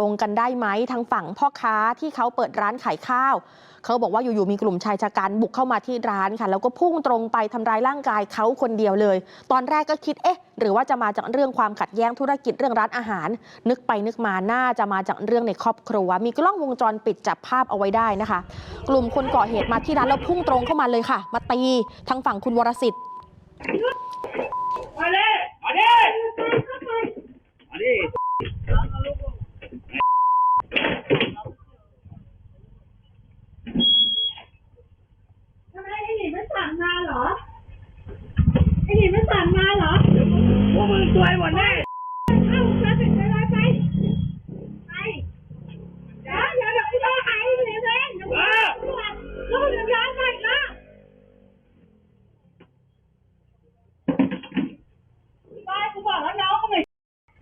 ลงกันได้ไหมทางฝั่งพ่อค้าที่เขาเปิดร้านขายข้าว เขาบอกว่าอยู่ๆมีกลุ่มชายชะกันบุกเข้ามาที่ร้านค่ะ แล้วก็พุ่งตรงไปทำร้ายร่างกายเขาคนเดียวเลย ตอนแรกก็คิดเอ๊ะ หรือว่าจะมาจากเรื่องความขัดแย้งธุรกิจเรื่องร้านอาหาร นึกไปนึกมาน่าจะมาจากเรื่องในครอบครัว มีกล้องวงจรปิดจับภาพเอาไว้ได้นะคะ กลุ่มคนก่อเหตุมาที่ร้านแล้วพุ่งตรงเข้ามาเลยค่ะ มาตีทางฝั่งคุณวรสิทธิ์มาดิมาดิมาดิ ทำไมไอ้หนีไม่สั่งมาเหรอ ไอ้หนีไม่สั่งมาเหรอพวกมึงซวยหมดแน่เอ้ามาถึงเวลาไป ไปเดี๋ยวเดี๋ยวเดี๋ยวกูต้องหาไอ้หนีเองเดี๋ยวกูต้องหาแล้วมึงจะย้อนไปนะไปกูบอกแล้วน้องเขาไม่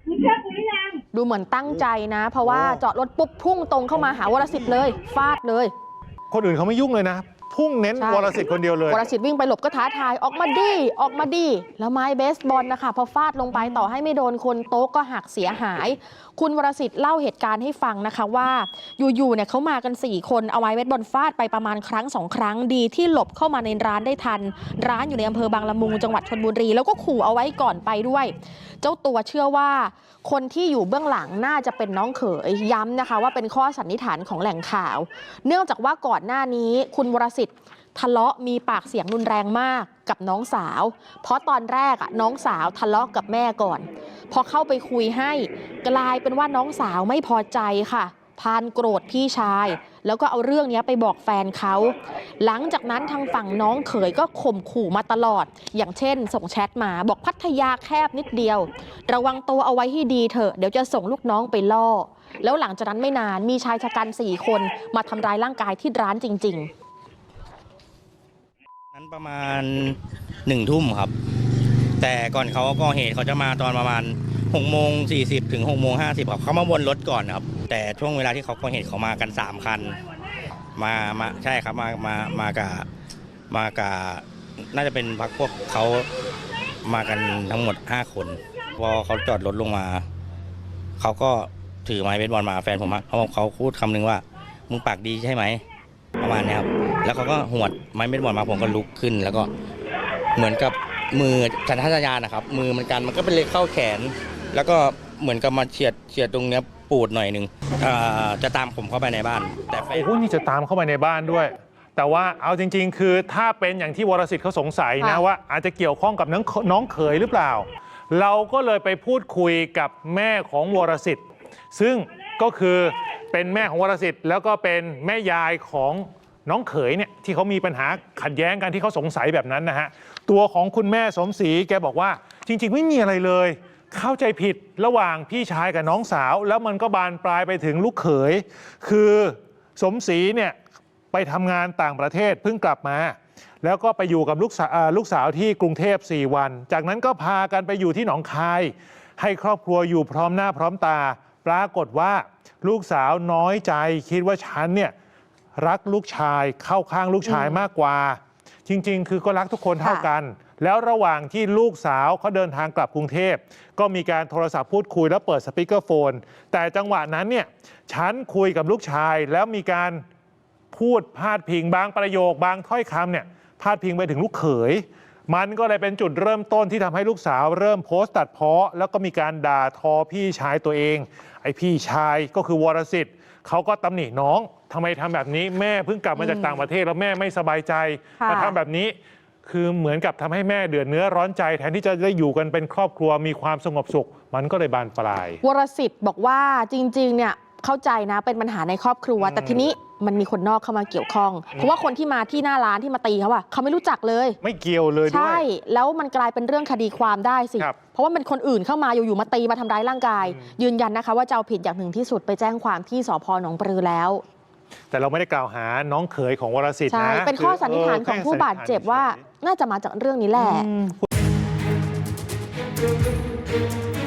มึงเชื่อกูหรือยัง ดูเหมือนตั้งใจนะ เพราะว่าจอดรถปุ๊บพุ่งตรงเข้ามาหาวรสิทธิ์เลย ฟาดเลย คนอื่นเขาไม่ยุ่งเลยนะ พุ่งเน้นใช่ วรสิทธิ์คนเดียวเลยวรสิทธิ์วิ่งไปหลบก็ท้าทายออกมาดีออกมาดีแล้วไม้เบสบอลนะคะพอฟาดลงไปต่อให้ไม่โดนคนโต๊ะก็หักเสียหาย คุณวรสิทธิ์เล่าเหตุการณ์ให้ฟังนะคะว่าอยู่ๆเนี่ยเขามากัน 4 คนเอาไม้เบสบอลฟาดไปประมาณครั้งสองครั้งดีที่หลบเข้ามาในร้านได้ทัน ร้านอยู่ในอำเภอบางละมุงจังหวัดชนบุรีแล้วก็ขู่เอาไว้ก่อนไปด้วย เจ้าตัวเชื่อว่า คนที่อยู่เบื้องหลังน่าจะเป็นน้องเขยย้ำนะคะ ว่าเป็นข้อสันนิษฐานของแหล่งข่าว เนื่องจากว่าก่อนหน้านี้คุณวรสิทธิ์ทะเลาะมีปากเสียงรุนแรงมากกับน้องสาว เพราะตอนแรกอะน้องสาวทะเลาะกับแม่ก่อน พอเข้าไปคุยให้กลายเป็นว่าน้องสาวไม่พอใจค่ะ พานโกรธพี่ชาย แล้วก็เอาเรื่องนี้ไปบอกแฟนเขา หลังจากนั้นทางฝั่งน้องเขยก็ข่มขู่มาตลอด อย่างเช่น ส่งแชทมาบอกพัทยาแคบนิดเดียว ระวังตัวเอาไว้ให้ดีเถอะเดี๋ยวจะส่งลูกน้องไปล่อ แล้วหลังจากนั้นไม่นานมีชายชะกันสี่คนมาทำร้ายร่างกายที่ร้านจริง ๆ ประมาณหนึ่งทุ่มครับ แต่ก่อนเขาก่อเหตุเขาจะมาตอนประมาณหกโมงสี่สิบถึงหกโมงห้าสิบครับเขามาวนรถก่อนครับ แต่ช่วงเวลาที่เขาก่อเหตุเขามากันสามคัน มามาใช่ครับมามามากับมากับน่าจะเป็นพักพวกเขามากันทั้งหมดห้าคนพอเขาจอดรถลงมา เขาก็ถือไม้เบสบอลมาแฟนผมเขาเขาพูดคำนึงว่ามึงปากดีใช่ไหม ประมาณเนี้ยครับ แล้วเขาก็หวดไม้เบสบอลมาผมก็ลุกขึ้น แล้วก็เหมือนกับมือสัญชาตญาณนะครับ มือมันกันมันก็เป็นเลยเข้าแขน แล้วก็เหมือนกับมาเฉียดเฉียดตรงเนี้ยปูดหน่อยหนึ่งอ่าจะตามผมเข้าไปในบ้าน แต่แฟนโอ้โหนี่จะตามเข้าไปในบ้านด้วย แต่ว่าเอาจริง ๆ คือถ้าเป็นอย่างที่วรสิทธิ์เขาสงสัยนะค่ะว่าอาจจะเกี่ยวข้องกับน้องน้องเขยหรือเปล่า เราก็เลยไปพูดคุยกับแม่ของวรสิทธิ์ซึ่ง ก็คือเป็นแม่ของวรสิทธิ์แล้วก็เป็นแม่ยายของน้องเขยเนี่ยที่เขามีปัญหาขัดแย้งกันที่เขาสงสัยแบบนั้นนะฮะตัวของคุณแม่สมศรีแกบอกว่าจริง ๆ ไม่มีอะไรเลย เข้าใจผิดระหว่างพี่ชายกับน้องสาว แล้วมันก็บานปลายไปถึงลูกเขย คือสมศรีเนี่ยไปทำงานต่างประเทศเพิ่งกลับมา แล้วก็ไปอยู่กับลูกสาวลูกสาวที่กรุงเทพ 4 วัน จากนั้นก็พากันไปอยู่ที่หนองคาย ให้ครอบครัวอยู่พร้อมหน้าพร้อมตา ปรากฏว่าลูกสาวน้อยใจคิดว่าฉันเนี่ยรักลูกชายเข้าข้างลูกชายมากกว่า จริง ๆ คือก็รักทุกคนเท่ากัน แล้วระหว่างที่ลูกสาวเขาเดินทางกลับกรุงเทพ ก็มีการโทรศัพท์พูดคุยแล้วเปิดสปีกเกอร์โฟน แต่จังหวะนั้นเนี่ยฉันคุยกับลูกชายแล้วมีการพูดพาดพิงบางประโยค บางถ้อยคำเนี่ยพาดพิงไปถึงลูกเขย มันก็เลยเป็นจุดเริ่มต้นที่ทำให้ลูกสาวเริ่มโพสต์ตัดเพ้อแล้วก็มีการด่าทอพี่ชายตัวเอง ไอ้พี่ชายก็คือวรสิทธิ์เขาก็ตำหนิน้องทำไมทำแบบนี้แม่เพิ่งกลับมาจากต่างประเทศแล้วแม่ไม่สบายใจค่ะ มาทำแบบนี้ คือเหมือนกับทำให้แม่เดือดเนื้อร้อนใจ แทนที่จะได้อยู่กันเป็นครอบครัวมีความสงบสุข มันก็เลยบานปลาย วรสิทธิ์บอกว่าจริง ๆ เนี่ยเข้าใจนะเป็นปัญหาในครอบครัว แต่ทีนี้ มันมีคนนอกเข้ามาเกี่ยวข้อง เพราะว่าคนที่มาที่หน้าร้านที่มาตีเขาอะเขาไม่รู้จักเลย ไม่เกี่ยวเลยด้วใช่ยแล้วมันกลายเป็นเรื่องคดีความได้สิ ครับ เพราะว่ามันคนอื่นเข้ามาอยู่ๆมาตีมาทำร้ายร่างกายอืมยืนยันนะคะ ว่าจะเอาผิดอย่างถึงที่สุดไปแจ้งความที่สพหนองปลือแล้ว แต่เราไม่ได้กล่าวหาน้องเขยของวรสิทธิ์ใช่ นะเป็นข้อสันนิษฐานคืของผู้บาดเจ็บว่าแค่สันนิษฐนน่าจะมาจากเรื่องนี้แหละเฉยๆ